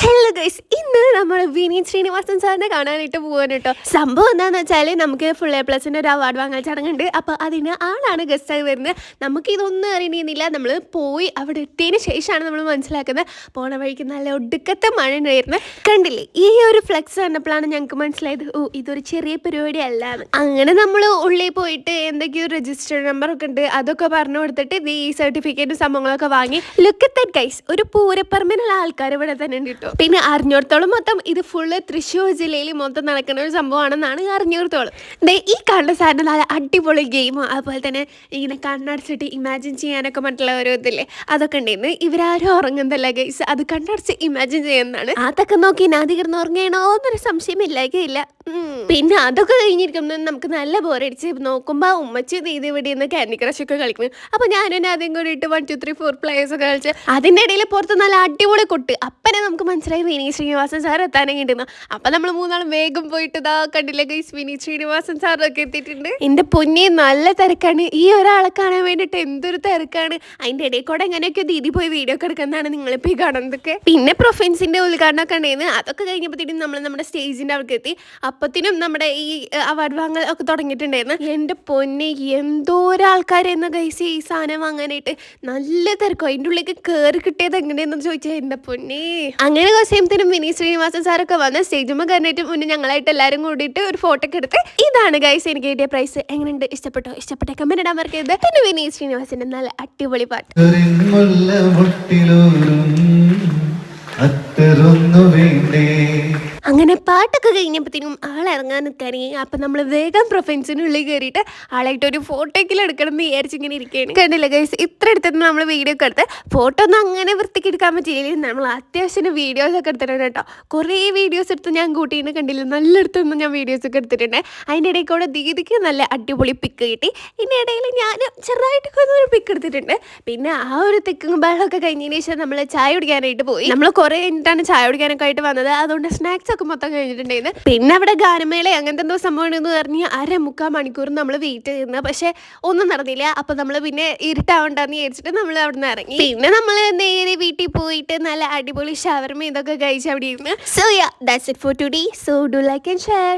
Hello guys ഇന്ന് നമ്മൾ വിനീത് ശ്രീനിവാസൻ സാറിനെ കാണാനായിട്ട് പോകാൻ കേട്ടോ. സംഭവം എന്താണെന്ന് വെച്ചാൽ നമുക്ക് ഫുൾ എ പ്ലസിന്റെ ഒരു അവാർഡ് വാങ്ങാൻ ചടങ്ങുണ്ട്. അപ്പോൾ അതിന് ആളാണ് ഗസ്റ്റായി വരുന്നത്. നമുക്ക് ഇതൊന്നും അറിയണമെന്നില്ല നമ്മൾ പോയി അവിടെ എത്തിയതിന് ശേഷമാണ് നമ്മൾ മനസ്സിലാക്കുന്നത്. പോണ വഴിക്ക് നല്ല ഒടുക്കത്തെ മഴ ഉണ്ടായിരുന്നു. കണ്ടില്ലേ? ഈ ഒരു ഫ്ലെക്സ് കണ്ടപ്പോഴാണ് ഞങ്ങൾക്ക് മനസ്സിലായത്. ഓ ഇതൊരു ചെറിയ പരിപാടി അല്ലാന്ന്. അങ്ങനെ നമ്മൾ ഉള്ളിൽ പോയിട്ട് എന്തൊക്കെയോ രജിസ്റ്റർ നമ്പറൊക്കെ ഉണ്ട്. അതൊക്കെ പറഞ്ഞു കൊടുത്തിട്ട് ഈ സർട്ടിഫിക്കറ്റും സംഭവങ്ങളൊക്കെ വാങ്ങി. ലുക്ക് അറ്റ് ഗൈസ് ഒരു പൂരപ്പറമ്പിനുള്ള ആൾക്കാർ ഇവിടെ തന്നെ ഉണ്ട് കേട്ടോ. പിന്നെ അറിഞ്ഞോടത്തോളം മൊത്തം ഇത് ഫുള്ള് തൃശ്ശൂർ ജില്ലയിൽ മൊത്തം നടക്കുന്ന ഒരു സംഭവമാണെന്നാണ് അറിഞ്ഞോടത്തോളം. ദേ ഈ കണ്ട സാറിന് നല്ല അടിപൊളി ഗെയിമും അതുപോലെ തന്നെ ഇങ്ങനെ കണ്ണടച്ചിട്ട് ഇമാജിൻ ചെയ്യാനൊക്കെ മറ്റുള്ള ഒരു ഇതില്ലേ? അതൊക്കെ ഉണ്ടായിരുന്നു ഇവരാരും ഉറങ്ങുന്നതല്ല ഗൈസ് അത് കണ്ണടച്ച് ഇമാജിൻ ചെയ്യുന്നതാണ്. അതൊക്കെ നോക്കി നാദികർന്ന് ഉറങ്ങണോ എന്നൊരു സംശയമില്ലായില്ല പിന്നെ അതൊക്കെ കഴിഞ്ഞിരിക്കുമ്പോൾ നമുക്ക് നല്ല ബോറടിച്ച് നോക്കുമ്പോൾ ഉമ്മച്ചി ദീദി ഇവിടെ നിന്ന് കാൻഡി ക്രഷ് ഒക്കെ കളിക്കുന്നു. അപ്പോൾ ഞാനും ആദ്യം കൂടി ഇട്ട് one two three four players ഒക്കെ കളിച്ച് അതിന്റെ ഇടയിൽ പുറത്ത് നല്ല അടിപൊളി കൊട്ട്. അപ്പനെ നമുക്ക് മനസ്സിലായി വിനീത് ശ്രീനിവാസൻ സാർ എത്താനായി അപ്പം നമ്മൾ മൂന്നാളും വേഗം പോയിട്ട് ഇതാ കണ്ടില്ല ഗൈസ് വിനീത് ശ്രീനിവാസൻ സാറൊക്കെ എത്തിയിട്ടുണ്ട്. എന്റെ പൊന്നി നല്ല തിരക്കാണ്. ഈ ഒരാളെ കാണാൻ വേണ്ടിട്ട് എന്തൊരു തിരക്കാണ്. അതിന്റെ ഇടയിൽ കൂടെ എങ്ങനെയൊക്കെ ദീദി പോയി വീഡിയോ ഒക്കെ എടുക്കുന്നതാണ് നിങ്ങളിപ്പോൾ ഈ കാണുന്നതൊക്കെ പിന്നെ പ്രൊഫൻസിന്റെ ഉദ്ഘാടനമൊക്കെ ഉണ്ടായിരുന്നു. അതൊക്കെ കഴിഞ്ഞപ്പോഴത്തേക്കും നമ്മൾ നമ്മുടെ സ്റ്റേജിന്റെ അവിടെ എത്തി. അപ്പത്തിനും നമ്മുടെ ഈ അവാർഡ് വാങ്ങൽ ഒക്കെ തുടങ്ങിയിട്ടുണ്ടായിരുന്നു. എന്റെ പൊന്നെ എന്തോരാൾക്കാരെന്ന് ഗൈസ് ഈ സാധനം വാങ്ങാനായിട്ട്. നല്ല തിരക്കും അതിന്റെ ഉള്ളിലേക്ക് കയറി കിട്ടിയത് എങ്ങനെയെന്ന് ചോദിച്ചാൽ എന്റെ പൊന്നെ. അങ്ങനെ കുറച്ചേമ്പത്തിനും വിനീത് ശ്രീനിവാസൻ സാറൊക്കെ വന്ന് സ്റ്റേജുമ്മ കയറിയിട്ട് മുന്നേ ഞങ്ങളായിട്ട് എല്ലാവരും കൂടിയിട്ട് ഒരു ഫോട്ടോ ഒക്കെ എടുത്ത് ഇതാണ് ഗൈസ് എനിക്ക് കിട്ടിയ പ്രൈസ് എങ്ങനെയുണ്ട്? ഇഷ്ടപ്പെട്ടോ? ഇഷ്ടപ്പെട്ട കമന്റ് ഇടാൻ മറക്കരുത്. പിന്നെ വിനീത് ശ്രീനിവാസന്റെ നല്ല അടിപൊളി പാട്ട്. അത്തരൊന്നു വേണ്ടേ അങ്ങനെ പാട്ടൊക്കെ കഴിഞ്ഞപ്പോഴത്തേനും ആളിറങ്ങാൻ ഇറങ്ങാൻ നിൽക്കാനേ അപ്പം നമ്മൾ വേഗം പ്രൊഫൻസിനുള്ളിൽ കയറിയിട്ട് ആളായിട്ട് ഒരു ഫോട്ടോയ്ക്കിൽ എടുക്കണം എന്ന് വിചാരിച്ച് ഇങ്ങനെ ഇരിക്കുകയാണ്. കണ്ടില്ല ഗൈസ് ഇത്ര എടുത്തിട്ട് നമ്മൾ വീഡിയോ ഒക്കെ എടുത്ത് ഫോട്ടോ ഒന്നും അങ്ങനെ വൃത്തിക്ക് എടുക്കാൻ പറ്റിയില്ല? നമ്മൾ അത്യാവശ്യം വീഡിയോസ് ഒക്കെ എടുത്തിട്ടുണ്ട് കേട്ടോ. കുറേ വീഡിയോസ് എടുത്ത് ഞാൻ കൂട്ടിയിട്ട് കണ്ടില്ല? നല്ല അടുത്തൊന്നും ഞാൻ വീഡിയോസ് ഒക്കെ എടുത്തിട്ടുണ്ട്. അതിന്റെ ഇടയിൽ കൂടെ ദീദിക്ക് നല്ല അടിപൊളി പിക്ക് കിട്ടി. ഇതിന്റെ ഇടയിൽ ഞാൻ ചെറുതായിട്ടൊക്കെ ഒരു പിക്ക് എടുത്തിട്ടുണ്ട്. പിന്നെ ആ ഒരു തിക്കും ബഹളമൊക്കെ കഴിഞ്ഞതിന് ശേഷം നമ്മൾ ചായ കുടിക്കാനായിട്ട് പോയി. നമ്മൾ കുറേ കഴിഞ്ഞിട്ടാണ് ചായ കുടിക്കാനൊക്കെ ആയിട്ട് വന്നത്. അതുകൊണ്ട് സ്നാക്സ് ഒക്കെ മൊത്തം കഴിഞ്ഞിട്ടുണ്ടായിരുന്നു. പിന്നെ അവിടെ ഗാനമേള അങ്ങനത്തെ എന്തോ സംഭവം എന്ന് പറഞ്ഞ് അര മുക്കാൽ മണിക്കൂർ നമ്മൾ വെയിറ്റ് ചെയ്യുന്ന പക്ഷെ ഒന്നും നടന്നില്ല. അപ്പൊ നമ്മൾ പിന്നെ ഇരുട്ടാവണ്ടെന്ന് വിചാരിച്ചിട്ട് നമ്മൾ അവിടെ നിന്ന് ഇറങ്ങി. പിന്നെ നമ്മൾ നേരെ വീട്ടിൽ പോയിട്ട് നല്ല അടിപൊളി ഷവർമ ഇതൊക്കെ കഴിച്ച് അവിടെ ഇരുന്ന്. So ya that's it for today so do like and share